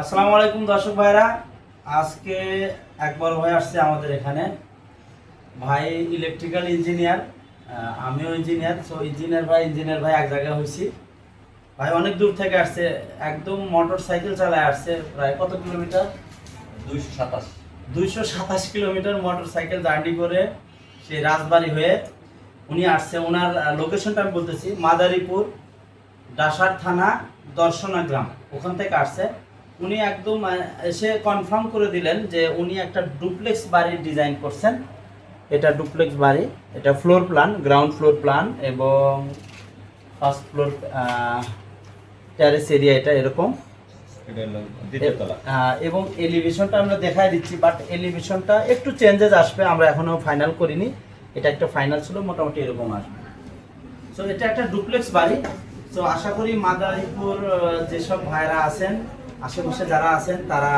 আসসালামু আলাইকুম দর্শক ভাইরা। আজকে একবার ভাই আসছে আমাদের এখানে। ভাই ইলেকট্রিক্যাল ইঞ্জিনিয়ার আমিও ইঞ্জিনিয়ার সো ইঞ্জিনিয়ার ভাই ইঞ্জিনিয়ার ভাই এক জায়গায় হয়েছি। ভাই অনেক দূর থেকে আসছে একদম মোটর সাইকেল চালায় আসছে প্রায় কত কিলোমিটার দুইশো সাতাশ। দুইশো সাতাশ কিলোমিটার মোটর সাইকেল জার্নি করে সেই রাজবাড়ি হয়ে উনি আসছে। ওনার লোকেশনটা আমি বলতেছি মাদারীপুর ডাসার থানা দর্শনা গ্রাম। ওখান থেকে আসছে। উনি একদম এসে কনফার্ম করে দিলেন যে উনি একটা ডুপ্লেক্স বাড়ির ডিজাইন করছেন। এটা ডুপ্লেক্স বাড়ি এটা floor plan ground floor plan এবং ফার্স্ট ফ্লোর টেরেস এরিয়া এটা এরকম। এবং এলিভেশনটা আমরা দেখাই দিচ্ছি বাট এলিভেশনটা একটু চেঞ্জেস আসবে আমরা এখনও ফাইনাল করিনি। এটা একটা ফাইনাল ছিল মোটামুটি এরকম আসবে। সো এটা একটা ডুপ্লেক্স বাড়ি। সো আশা করি মাদারীপুর যেসব ভাইরা আছেন আশেপাশে যারা আছেন তারা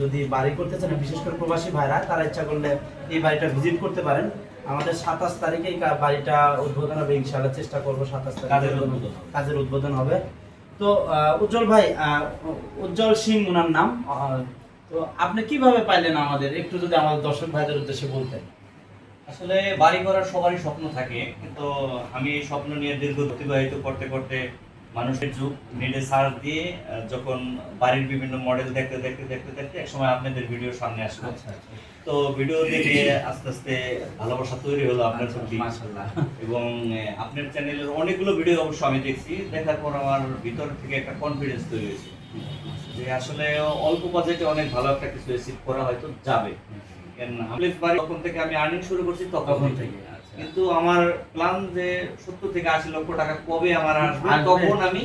যদি বাড়ি করতে চান বিশেষ করে প্রবাসী ভাইরা তারা ইচ্ছা করলে এই বাড়িটা ভিজিট করতে পারেন। আমাদের সাতাশ তারিখে এই বাড়িটা উদ্বোধন হবে ইনশাআল্লাহ চেষ্টা করব সাতাশ তারিখে। কাজের উদ্বোধন। কাজের উদ্বোধন হবে। তো উজ্জ্বল ভাই উজ্জ্বল সিং ওনার নাম। তো আপনি কীভাবে পাইলেন আমাদের? একটু যদি আমাদের দর্শক ভাইদের উদ্দেশ্যে বলতেন। আসলে বাড়ি করার সবারই স্বপ্ন থাকে কিন্তু আমি এই স্বপ্ন নিয়ে দীর্ঘ অতিবাহিত করতে করতে মানুষের যুগ নেটে সার্চ দিয়ে যখন বাড়ির বিভিন্ন মডেল দেখতে দেখতে দেখতে দেখতে একসময় আপনাদের ভিডিও সামনে আসলো। আচ্ছা তো ভিডিও দেখে আস্তে আস্তে ভালোবাসা তৈরি হলো আপনার প্রতি। মাশাআল্লাহ। এবং আপনার চ্যানেলের অনেকগুলো ভিডিও অবশ্য আমি দেখছি দেখার পর আমার ভিতর থেকে একটা কনফিডেন্স তৈরি হয়েছে। যে আসলে অল্প বাজেটে অনেক ভালো একটা কিছু রিসিভ করা হয়তো যাবে। তখন থেকে আমি আর্নিং শুরু করছি তখন থেকে আচ্ছা কিন্তু আমার প্ল্যান যে সত্তর থেকে আশি লক্ষ টাকা কবে আমার আসবে। তখন আমি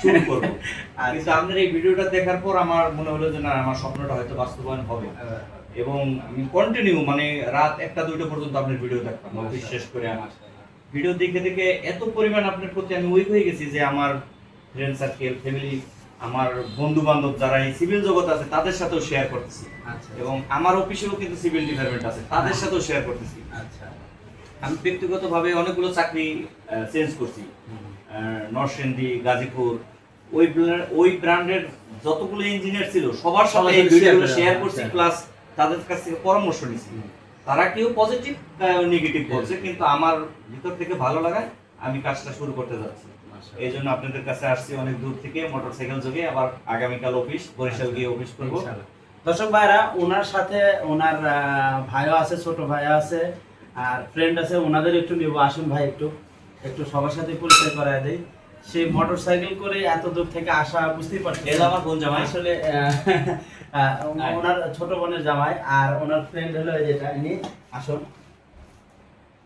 শুরু করব আচ্ছা। কিন্তু আপনার এই ভিডিওটা দেখার পর আমার মনে হলো যে না আমার স্বপ্নটা হয়তো বাস্তবায়ন হবে এবং আমি কন্টিনিউ মানে রাত একটা দুইটা পর্যন্ত আপনার ভিডিও দেখতাম আচ্ছা। শেষ করে আমি মাশাআল্লাহ। ভিডিও দেখে দেখে এত পরিমাণ আপনার প্রতি আমি উইক হয়ে গেছি যে আমার ফ্রেন্ড সার্কেল ফ্যামিলি আমার বন্ধু বান্ধব যারা এই সিভিল জগৎ আছে তাদের সাথেও শেয়ার করতেছি। আচ্ছা এবং আমার অফিসেও কিন্তু সিভিল ডিপার্টমেন্ট আছে তাদের সাথেও শেয়ার করতেছি। আচ্ছা। আমি ব্যক্তিগতভাবে অনেকগুলো চাকরি চেঞ্জ করছি। নরসিংদী গাজীপুর ওই ওই ব্র্যান্ডের যতগুলো ইঞ্জিনিয়ার ছিল সবার সাথে এই ভিডিওগুলো শেয়ার করছি। প্লাস তাদের কাছ থেকে পরামর্শ নিছি। তারা কেউ পজিটিভ নেগেটিভ বলছে কিন্তু আমার ভিতর থেকে ভালো লাগায় আমি কাজটা শুরু করতে যাচ্ছি। এই জন্য আপনাদের কাছে আসছি অনেক দূর থেকে মোটরসাইকেল যোগে আবার আগামীকাল অফিস বরিশাল গিয়ে অফিস করব। দর্শক ভাইরা ওনার সাথে ওনার ভাইও আছে ছোট ভাইও আছে আর ফ্রেন্ড আছে ওনাদের একটু নিব। আসুন ভাই একটু একটু সবার সাথে পরিচয় করায় দেই। সে মোটর সাইকেল করে এত দূর থেকে আসা বুঝতেই আমার বোন জামাই। আসলে ওনার ছোট বোনের জামাই আর ওনার ফ্রেন্ড হলো এই যেটা ইনি। আসুন।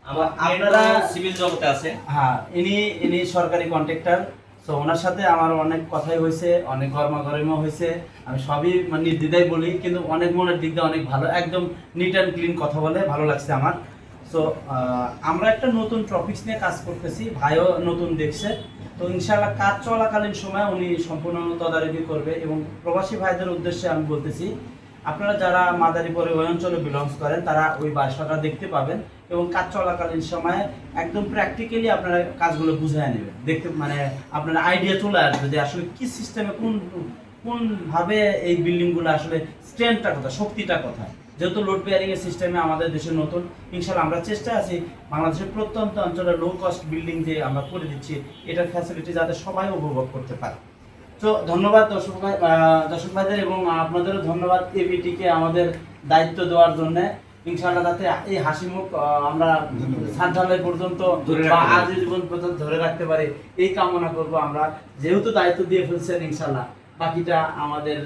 আমার আপনারা- আপনারা সিভিল জগতে আছে। হ্যাঁ ইনি ইনি সরকারি কন্ট্রাক্টর তো ওনার সাথে আমার অনেক কথাই হয়েছে অনেক গরমাগরমও হয়েছে। আমি সবই মানে নির্দ্বিধায় বলি কিন্তু অনেক মনের দিক দিয়ে অনেক ভালো একদম নিট অ্যান্ড ক্লিন কথা বলে ভালো লাগছে আমার। সো আমরা একটা নতুন টপিকস নিয়ে কাজ করতেছি ভাইও নতুন দেখছে। তো ইনশাআল্লাহ কাজ চলাকালীন সময় উনি সম্পূর্ণ তদারকি করবে এবং প্রবাসী ভাইদের উদ্দেশ্যে আমি বলতেছি আপনারা যারা মাদারীপুরে ওই অঞ্চলে বিলংস করেন তারা ওই বাসাটা দেখতে পাবেন। এবং কাজ চলাকালীন সময়ে একদম প্র্যাকটিক্যালি আপনারা কাজগুলো বুঝায় নেবেন। দেখতে মানে আপনার আইডিয়া চলে আসবে যে আসলে কি সিস্টেমে কোন কোন ভাবে এই বিল্ডিংগুলো আসলে স্ট্রেংথটা কথা শক্তিটা কথা যেহেতু লোড বেয়ারিং এর সিস্টেমে আমাদের দেশে নতুন ইনশাল্লাহ আমরা চেষ্টা আছি বাংলাদেশের প্রত্যন্ত অঞ্চলে লো কস্ট বিল্ডিং যে আমরা করে দিচ্ছি, এটার ফ্যাসিলিটি যাতে সবাই উপভোগ করতে পারে। তো ধন্যবাদ দর্শক দর্শক ভাইদের এবং আপনাদেরও ধন্যবাদ এবিটিকে আমাদের দায়িত্ব দেওয়ার জন্য। ইনশাআল্লাহ যাতে এই হাসি মুখ আমরা সাতঢালাই পর্যন্ত বা। আজীবন পর্যন্ত ধরে রাখতে পারি এই কামনা করব আমরা। যেহেতু দায়িত্ব দিয়ে ফেলছেন ইনশাআল্লাহ বাকিটা আমাদের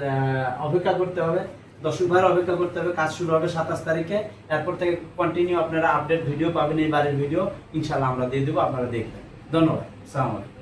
অপেক্ষা করতে হবে। দর্শক ভাইয়ের অপেক্ষা করতে হবে কাজ শুরু হবে সাতাশ তারিখে। এরপর থেকে কন্টিনিউ আপনারা আপডেট ভিডিও পাবেন এই বাড়ির ভিডিও ইনশাআল্লাহ আমরা দিয়ে দেবো আপনারা দেখবেন। ধন্যবাদ সালাম আলাইকুম।